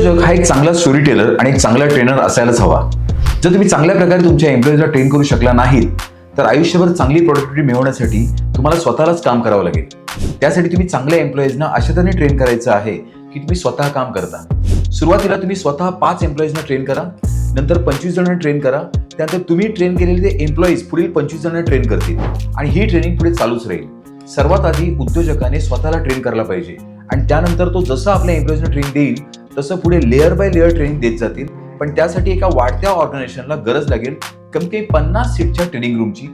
उद्योजक हा एक चांगला स्टोरी टेलर आणि एक चांगला ट्रेनर असायलाच हवा. जर तुम्ही चांगल्या प्रकारे तुमच्या एम्प्लॉईजला ट्रेन करू शकला नाहीत तर आयुष्यभर चांगली प्रोडक्टिव्हिटी मिळवण्यासाठी तुम्हाला स्वतःलाच काम करावं लागेल. त्यासाठी तुम्ही चांगल्या एम्प्लॉईजना अशा तऱ्हेने ट्रेन करायचं आहे की तुम्ही स्वतः काम करता. सुरुवातीला तुम्ही स्वतः पाच एम्प्लॉईजना ट्रेन करा नंतर पंचवीस जणांना ट्रेन करा त्यानंतर तुम्ही ट्रेन केलेले ते एम्प्लॉईज पुढील पंचवीस जणांना ट्रेन करतील. आणि ही ट्रेनिंग पुढे चालूच राहील. सर्वात आधी उद्योजकाने स्वतःला ट्रेन करायला पाहिजे. आणि त्यानंतर तो जसं आपल्या एम्प्लॉईजना ट्रेन देईल तसं पुढे लेअर बाय लेअर ट्रेनिंग देत जातील. पण त्यासाठी एका वाढत्या ऑर्गनायझेशनला गरज लागेल कमी काही पन्नास सीटच्या ट्रेनिंग रूमची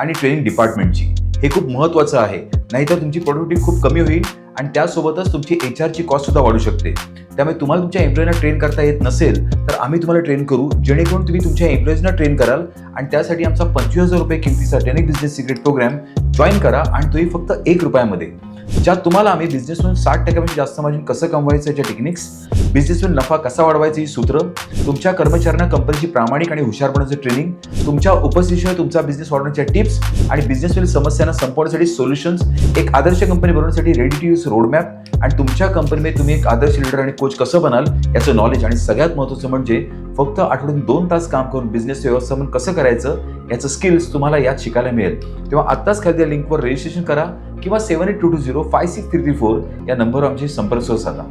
आणि ट्रेनिंग डिपार्टमेंटची हे खूप महत्त्वाचं आहे. नाहीतर तुमची प्रोडक्टिव्हिटी खूप कमी होईल आणि त्यासोबतच तुमची एच आरची कॉस्ट सुद्धा वाढू शकते. त्यामुळे तुम्हाला तुमच्या एम्प्लॉईना ट्रेन करता येत नसेल तर आम्ही तुम्हाला ट्रेन करू. जेणेकरून तुम्ही तुमच्या एम्प्लॉईजना ट्रेन कराल आणि त्यासाठी आमचा पंचवीस हजार रुपये किमतीचा टेनिक बिझनेस सिक्रेट प्रोग्राम जॉईन करा आणि तोही फक्त एक रुपयामध्ये. ज्यात तुम्हाला आम्ही बिझनेसमधून साठ टक्क्यापेक्षा म्हणजे जास्त मार्जिन कसं कमवायचं याच्या टेक्निक्स बिझनेसमधून नफा कसा वाढवायचं ही सूत्र तुमच्या कर्मचाऱ्यांना कंपनीची प्रामाणिक आणि हुशारपणाचं ट्रेनिंग तुमच्या उपस्थितीशिवाय तुमचा बिझनेस वाढवण्याच्या टिप्स आणि बिझनेसवरील समस्यांना संपवण्यासाठी सोल्युशन्स एक आदर्श कंपनी बनवण्यासाठी रेडी टू यूज रोडमॅप आणि तुमच्या कंपनीमध्ये तुम्ही एक आदर्श लीडर आणि कोच कसं बनाल याचं नॉलेज आणि सगळ्यात महत्त्वाचं म्हणजे फक्त आठवड्यातून दोन तास काम करून बिझनेस व्यवस्थापन कसं करायचं याचं स्किल्स तुम्हाला यात शिकायला मिळेल. तेव्हा आत्ताच खाली लिंकवर रजिस्ट्रेशन करा किंवा seven eight two two zero five six three three four या नंबरवर आमची संपर्क साधा.